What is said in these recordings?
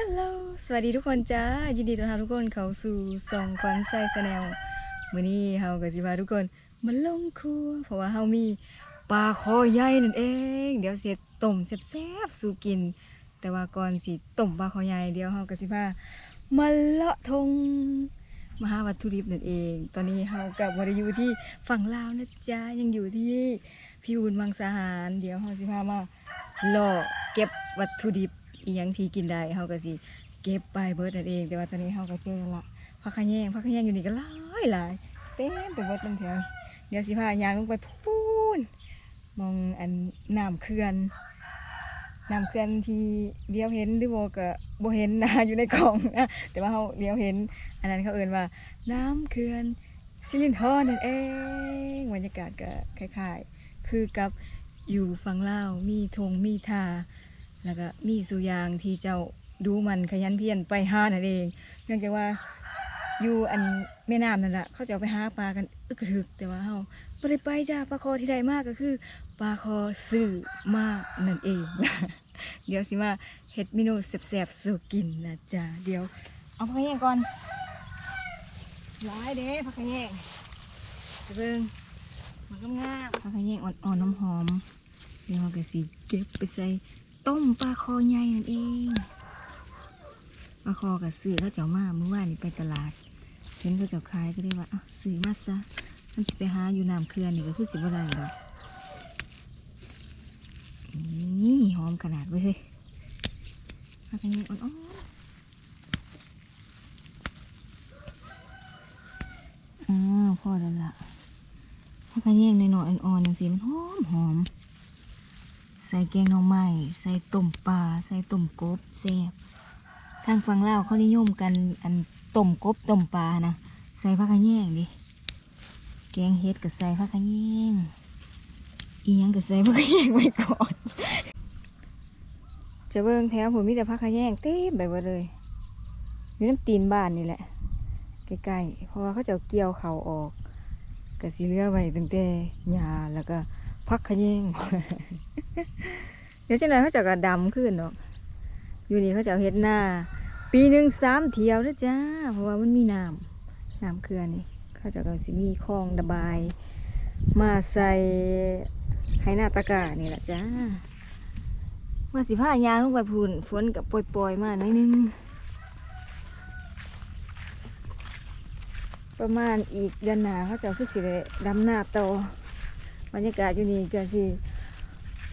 ฮัลโหล สวัสดีทุกคนจ้า ยินดีต้อนรับทุกคนเข้าสู่สองควันไซสแนลมื้อนี้เฮาก็สิพาทุกคนมาลงครัว เพราะว่าเฮามีปลาคอใหญ่นั่นเอง เดี๋ยวสิต้มแซ่บๆสู่กิน แต่ว่าก่อนสิต้มปลาคอใหญ่เดี๋ยวเฮาก็สิพามาเลาะทงมาหาวัตถุดิบนั่นเอง ตอนนี้เฮากับบ่ได้อยู่ที่ฝั่งลาวนะจ๊ะ ยังอยู่ที่พิบูลมังสาหาร เดี๋ยวเฮาสิพามาเลาะเก็บวัตถุดิบ อีหยังที่กินได้เฮาก็สิเก็บไปเบิดนั่นเอง แต่ว่าตอนนี้เฮาก็เจอละผักขะแยงผักขะแยงอยู่นี่ก็หลายหลายเต็มไปเบิดลำแถวเดี๋ยวสิพายางลงไปพูนมองอันน้ำเขื่อนน้ำเขื่อนที่เลี้ยวเห็นหรือบ่ก็บ่เห็นนะอยู่ในกล่องนะแต่ว่าเฮาเลี้ยวเห็น อันนั้นเขาเอ่นว่า น้ำเขื่อนซิลินทอนนั่นเองบรรยากาศก็คล้ายๆ คือกับอยู่ฝั่งลาวมีธงมีทา แล้วก็มีสุยางที่เจ้าดูมันขยันเพียรไปหานั่นเองเนื่องจากว่าอยู่อันแม่น้ำนั่นแหละเขาจะเอาไปหาปลากันอึกกระทึกแต่ว่าเฮาบ่ได้ไปจ้าปลาคอที่ใดมากก็คือปลาคอซื้อมากนั่นเองเดี๋ยวสิมาเฮ็ดเมนูแซ่บๆสู่กินนะจ๊ะเดี๋ยว เอาผักขะแยงก่อนหลายเด้ผักขะแยงจะเบิ่งมันก็งามผักขะแยงอ่อนๆหอมเดี๋ยวเราก็สิเก็บไปใส่ ต้มปลาคอใหญ่นั่นเองปลาคอกับซื้อเขาเจ้ามาเมื่อวานนี้ไปตลาด เห็นเขาเจ้าขายก็เลยว่าอะซื้อมาซะมันสิไปหาอยู่น้ำเขื่อนนี่ก็คือสิบ่ได้ดอกนี่หอมขนาดเว้ยเฮ้ยปลากระเนียอ่อนอ้าวพอแล้วล่ะปลากระเนียงในหน่อยๆอ่อนๆจังสิมันหอมหอม ใส่แกงหน่อไม้ใส่ต้มปลาใส่ต้มกบแซ่บทางฝั่งลาวเขานิยมกันอันต้มกบต้มปลานะใส่ผักขะแยงดิแกงเฮ็ดก็ใส่ผักขะแยงอียังก็ใส่ผักขะแยงไว้ก่อน จะเบิ่งแถวผมมีแต่ผักขะแยงเต็มไปหมดเลยอยู่น้ำตีนบ้านนี่แหละใกล้ๆเพราะว่าเขาจะเกี่ยวเขาออกก็สิเลือไว้ตั้งแต่หญ้าแล้วก็ ผักขะแยงเดี๋ยวจังไรเขาจะกระดำขึ้นเนาะอยู่นี่เขาจะเอาเฮ็ดหน้า ปีหนึ่งสามเที่ยวนะจ้าเพราะว่ามันมีน้ำน้ำเขื่อนนี่เขาจะก็สิมีคลองระบาย มาใส่ให้หน้าตะกร้านี่แหละจ้าว่าสิผ้ายางลงไปพูนฝนกับปล่อยๆมาหน่อยนึงประมาณอีกเดือนหน้าเขาจะเอาคือสิได้ดำหน้าต่อ บรรยากาศอยู่นี่ก็สิ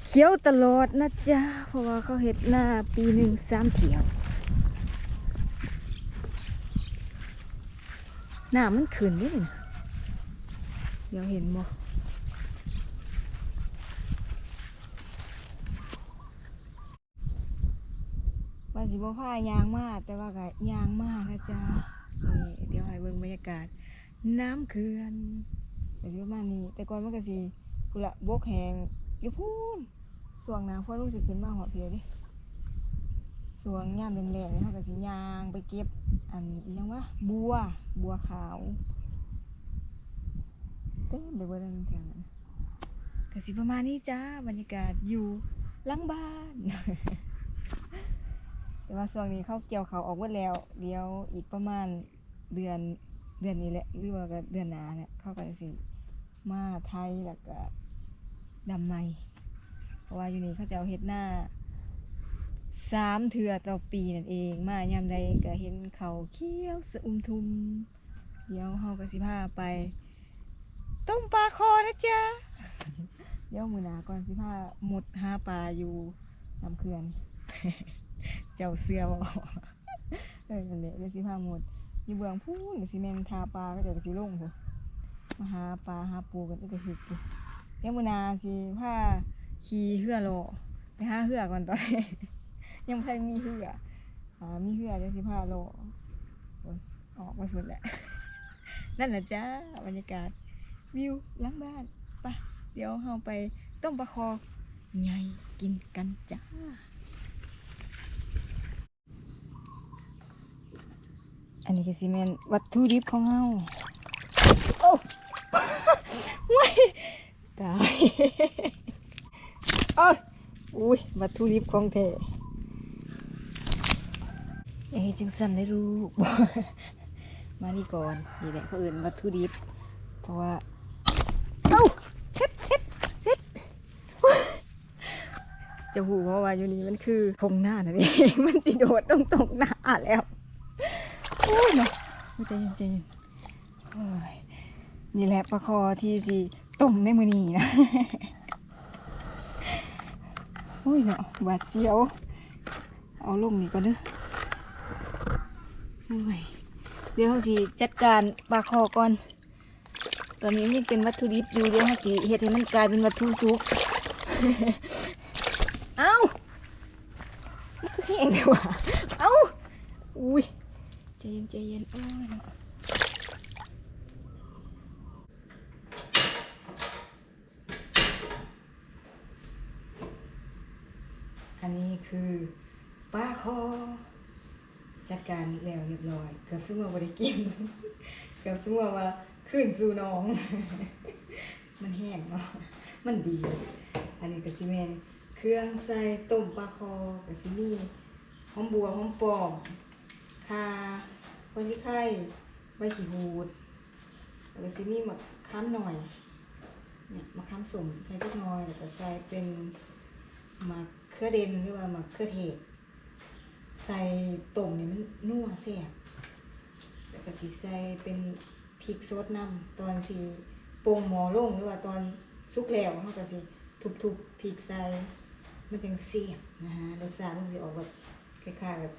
เขียวตลอดนะจ๊ะเพราะว่าเขาเห็ดหน้าปีหนึ่งสามเที่ยวหน้ามันขึ้นนี่นะเดี๋ยวเห็นบ่ว่าสิบ่พายางมากแต่ว่าก็ยางมากนะจ๊ะนี่เดี๋ยวให้เบิ่งบรรยากาศ น้ำเขื่อนแต่ประมาณนี้แต่ก่อนมันก็สิ กุละบกแหงอยู่พูนสวงน้ำฝนรู้สึกขึ้นมาหอดเพียวดิสวงย่ามเป็นแรงๆนี่เขาก็สิยางไปเก็บ อันอิหยังวะบัว บัวขาวเต็มไปหมดเลยแถวนั้นก็สิประมาณนี้จ้าบรรยากาศอยู่ลังบ้าน แต่ว่าส่วงนี้เขาเกี่ยวเขาออกหมดแล้ว เดี๋ยวอีกประมาณเดือนเดือนนี้แหละหรือว่าก็เดือนหน้าเนี่ยเขาก็สิมาไทยแล้วก็ ดำใหม่ เพราะว่าอยู่นี่เขาจะเอาเห็ดหน้าสามเถื่อต่อปีนั่นเอง มายามใดก็เห็นเขาเขี้ยวสะอุ่มทุม เดี๋ยวเฮาก็สิพาไป ต้มปลาคอนะจ๊ะ เดี๋ยวมือหนาก่อนสิพาหมดห้าปลาอยู่น้ำเขื่อน เจ้าเสือบอกเออนั่นแหละเดี๋ยวสิพาหมดอยู่เบื้องพูนก็สิแมงทาปลาก็เดี๋ยวสิลงพุ่นมาหาปลาหาปูกันก็จะหึกพุ่นเดี๋ ยวมือนาสิพาขี่เหือโลไปห้าเหือก่อนตอนนี้ยังไม่มีเหืออ่ามีเหือเดี๋ยวสิพาโลโอ้ยอกมาพุ่นแหละนั่นแหละจ้าบรรยากาศวิวหล้างบ้านไปะเดี๋ยวเราไปต้มปลาคอไงกินกันจ้าอันนี้ก็ซีเมนวัตถุดิบของเราโอ้ไม่ ตายโอ้ยอุ้ยวัตถุดิบของแท้อย่าให้จึงสั่นได้ลูกมานี่ก่อนนี่แหละเขาเอื่นวัตถุดิบ เพราะว่า เอ้าเช็ดเช็ดเช็ดจะหูเพราะว่าอยู่นี่มันคือพงหน้านั่นเองมันสิโดดตรงตรงหน้าแล้วโอ้ยเนาะใจเย็นใจเย็นนี่แหละปลาคอที่สิ ต้มในมือนี้นะโอ้ยเนาะบาดเสียว เอาลงนี่ก็เด้อโอ้ยเดี๋ยวเขาสิจัดการปลาคอก่อน ตอนนี้มันยังเป็นวัตถุดิบอยู่เดี๋ยวสิเฮ็ดให้มันกลายเป็นวัตถุสุกเอ้ามันคือแห้งดีว่ะเอ้าอุ้ยใจเย็นใจเย็นโอ้ยเนาะ อันนี้คือปลาคอ จัดการแล้วเรียบร้อย เกือบซึ่งว่าบ่ได้กิน เกือบซึ่งว่าว่าขึ้นสู่น้อง มันแห้งเนาะมันดี อันนี้ก็สิแม่นเครื่องใส่ต้มปลาคอก็สิมีหอมบัวหอมปอมคาหัวสิไข่ใบขี้หูดแล้วก็สิมีมะขามหน่อย เนี่ยมะขามสุ่มใส่จักน่อย แล้วก็ใส่เป็นมะ เขือเดนหรือว่ามะเขือเทศใส่ต้มนี่มันนัวแซ่บแล้วก็สิใส่เป็นพริกสดน้ำตอนสิปรุงหมอลงหรือว่าตอนสุกแล้วเขาก็สิทุบๆพริกใส่มันจังเสียบนะฮะรสชาติมันสิออกแบบคล้ายๆแบบ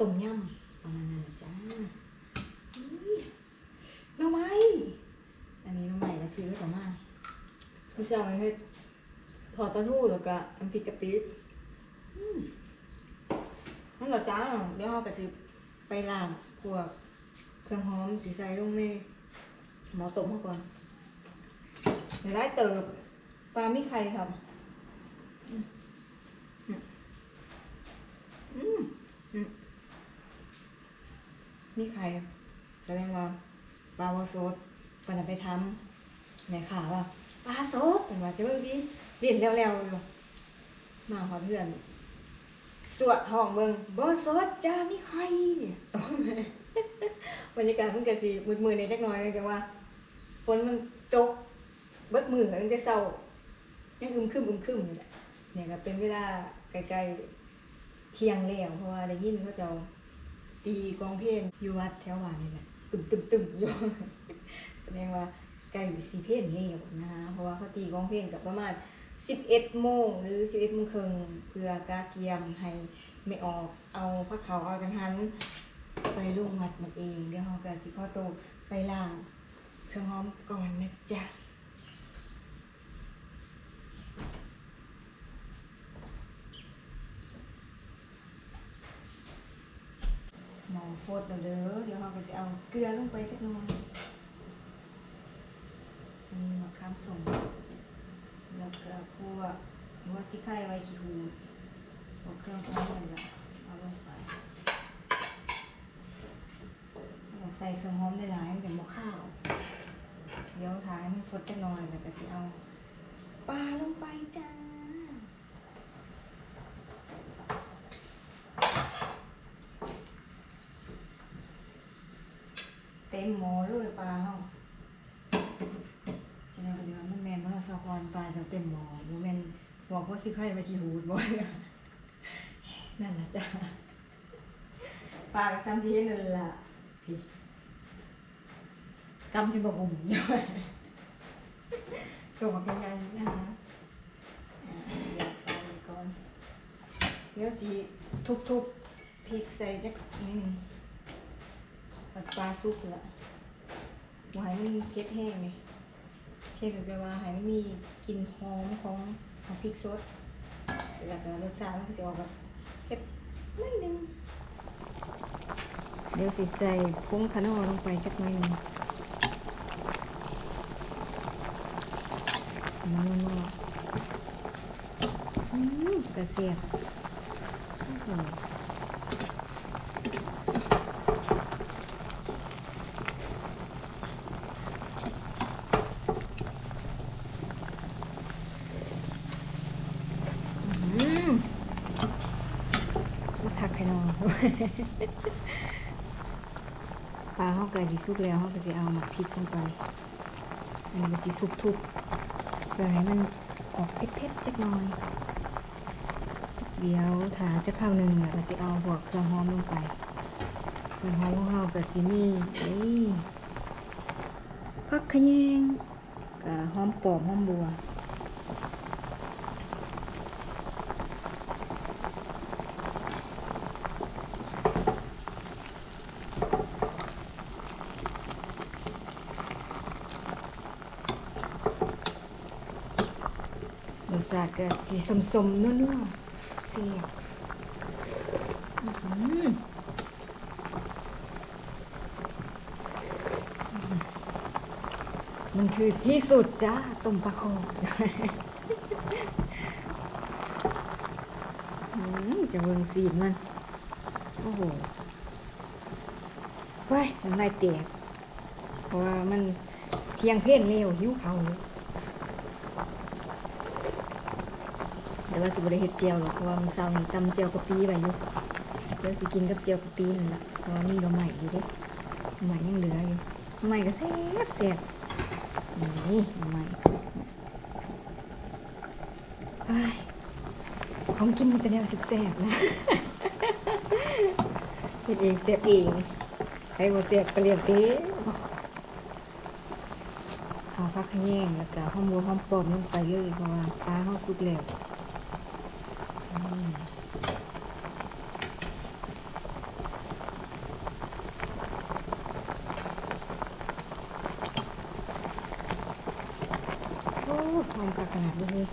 ต้มยำประมาณนั้นจ้าอุ๊ยน้ำไม้อันนี้น้ำไม้ก็ซื้อมามาพี่สาวให้ ถอดปลาทูแล้วก็น้ำพริกกะปิอืมนั่นแหละจ้าเดี๋ยวเราก็จะไปล้างพวกเครื่องหอมสีใส่ลงในหม้อต้มเขาก่อนเดี๋ยวได้เติบปลาไม่ไข่ครับอืมอืมอืมมีไข่แสดงว่าปลาวาโซดปนนะไปทำแม่ข่าวว่าปลาโซดเป็นว่าจะเบิ่งดี เรียนแล้วๆอยู่มาขอเพื่อน สวดทองเบิงบ่สดจ้ามีใครเนี่ยบรรยากาศมันก็สิมืดๆในจักหน่อยเลยแต่ว่า ฝนมันตกเบิดมือตั้งแต่เช้ายังอึมครึมอึมครึมอยู่แหละเนี่ยก็เป็นเวลาใกลๆเที่ยงแล้วเพราะว่าได้ยินเขาจะตีกองเพลงอยู่วัดแถวบ้านนี่แหละตึมตึมตึมอยู่แสดงว่าใกล้สิเพลงแล้วนะคะเพราะว่าเขาตีกองเพลงกับประมาณ 11โมงหรือ11โมงครึ่งเพื่อกาเกียมให้ไม่ออกเอาพระเขาเอาจังหันไปลงวัดมันเองเดี๋ยวเราก็สิข้อตัวไปล้างเครื่องหอมก่อนนะจ๊ะหมอโฟดเด้อเดี๋ยวเราก็จะเอาเกลือลงไปสักหน่อยอันนี้มะขามส้ม แล้วก็พวกหัวสิไข่ไว้ขี้หูพวกเครื่องปรุงนั่นแหละเอาลงไปใส่เครื่องหอมได้หลายมันจะหมกข้าว เดี๋ยวท้ายมันฟดจะน้อยแล้วก็สิเอาปลาลงไปจ้า เต็มหม้อเลยปลาเฮา ฉะนั้นปฏิวัติมันแมนมันสะพรปลาจะ เต็มหมอบ่แมนบอกว่าสิไข่ไปกี่หูดบ่เนี่ยนั่นล่ะจ้ะปลาซ้ำที่นั่นล่ะพี่กำจิบบุ่มอยู่ส่งมาเป็นไงนะคะอ่าเดี๋ยวไปก่อนเดี๋ยวสิทุบๆพริกใส่จักนิดหนึงปลาสุกละไว้มันเก็บแห้งเลย เช่นแบบว่าให้ไม่มีกลิ่นหอมของของพริกสดแล้วก็รสชาติมันก็จะออกแบบเผ็ดไม่นึงเดี๋ยวสิใส่ผงคานอลงไปจักหน่อยหนึงมันนัวๆอืมกระเสียบโอ้โหอืมมาคักแค่นอน ปลาเฮาก็สิสุกแล้วเฮาก็สิเอาหมักพริกลงไปอันนี้ก็สิทุบๆเพื่อให้มันออกเผ็ดๆจักหน่อยเดี๋ยวถาจะข้าวหนึ่งแล้วก็สิเอาพวกเครื่องหอมลงไปเครื่องหอมของเฮาก็สิมีนี่ผักขยงกับหอมปอมหอมบัวาติก็สีสมๆนัวๆเสียบมันคือที่สุดจ้าต้มปลาโคอื้อจะเบิ่งสีมัน โอ้โหว้ยน้ำลายแตกเพราะว่ามันเที่ยงเพลนเร็วหิวเขาว แต่ ว่าสิบ่ได้เฮ็ดเจียวหรอกเพราะว่ามันเช้านี้ตำเจียวกะปิไว้อยู่เดี๋ยวสิกินกับเจียวกะปินั่นแหละเพราะว่ามีดอกไม้อยู่เด้ดอกไม้ยังเหลืออยู่ดอกไม้ก็แซ่บแซ่บนี่ดอกไม้เฮ้ยของกินมันเป็นแนวแซ่บๆนะเฮ็ดเองแซ่บเองใครบ่แซ่บก็เรียกเด้เอาผักขะแยงแล้วก็หอมบัวหอมปอมลงไปเลยเพราะว่าปลาเฮาสุกแล้ว อืมโอ้หอมกักขนาดนี้เลย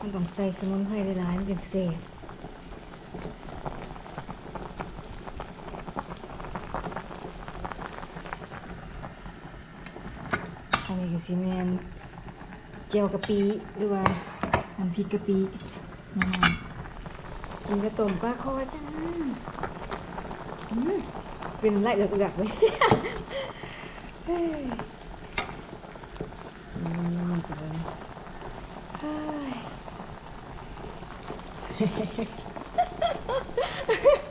มันต้องใส่สมุนไพรหลายๆมันเป็นเศษอันนี้ก็ซีเมนเจียวกะปิหรือว่าน้ำพริกกะปิน้ำกินกระต้มปลาคอจ้าเป็นไรเอือกๆเลย Hehehehe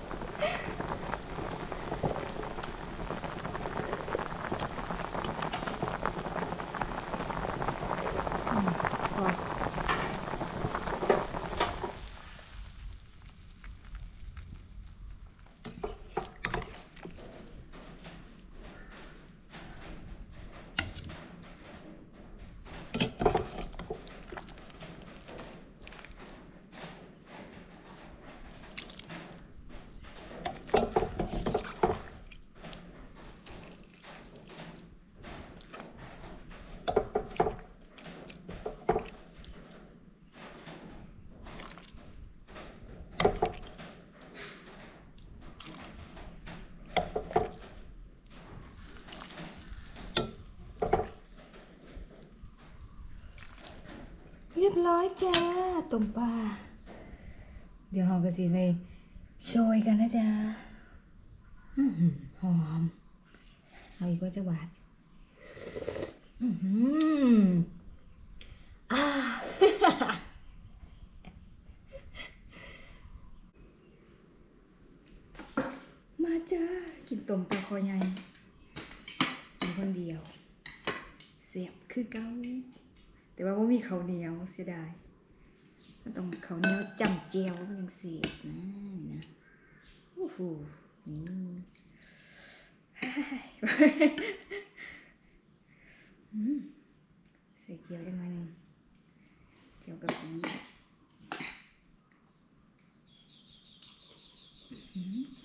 เรียบร้อยจ้าต้มปลาเดี๋ยวเราก็สิไปโชยกันนะจ๊ะหอม เอาอีกว่าจะหวานอ่ามาจ้า กินต้มปลาคอใหญ่กินคนเดียว เสียบคือเก้า แต่ว่าว่ามีเขาเหนียวเสียดายมันต้องเขาเหนียวจำเจียวมันยังเสียดนะนะโอ้โหนี่ใส่เจียวยังไงหนึ่งเจียวกะปิอื้อหือ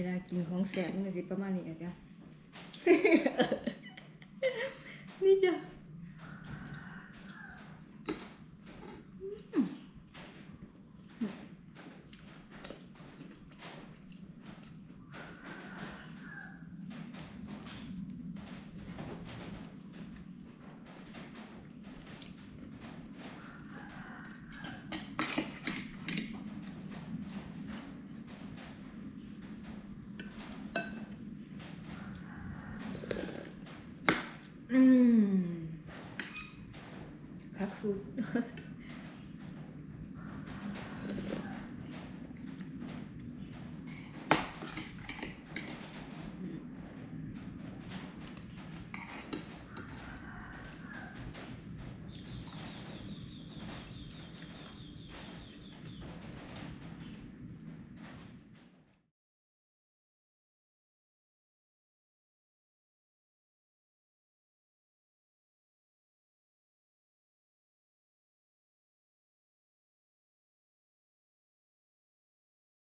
เวลากินของแสบมันสิประมาณนี้อะจ้ะ นี่จ้ะ สูตร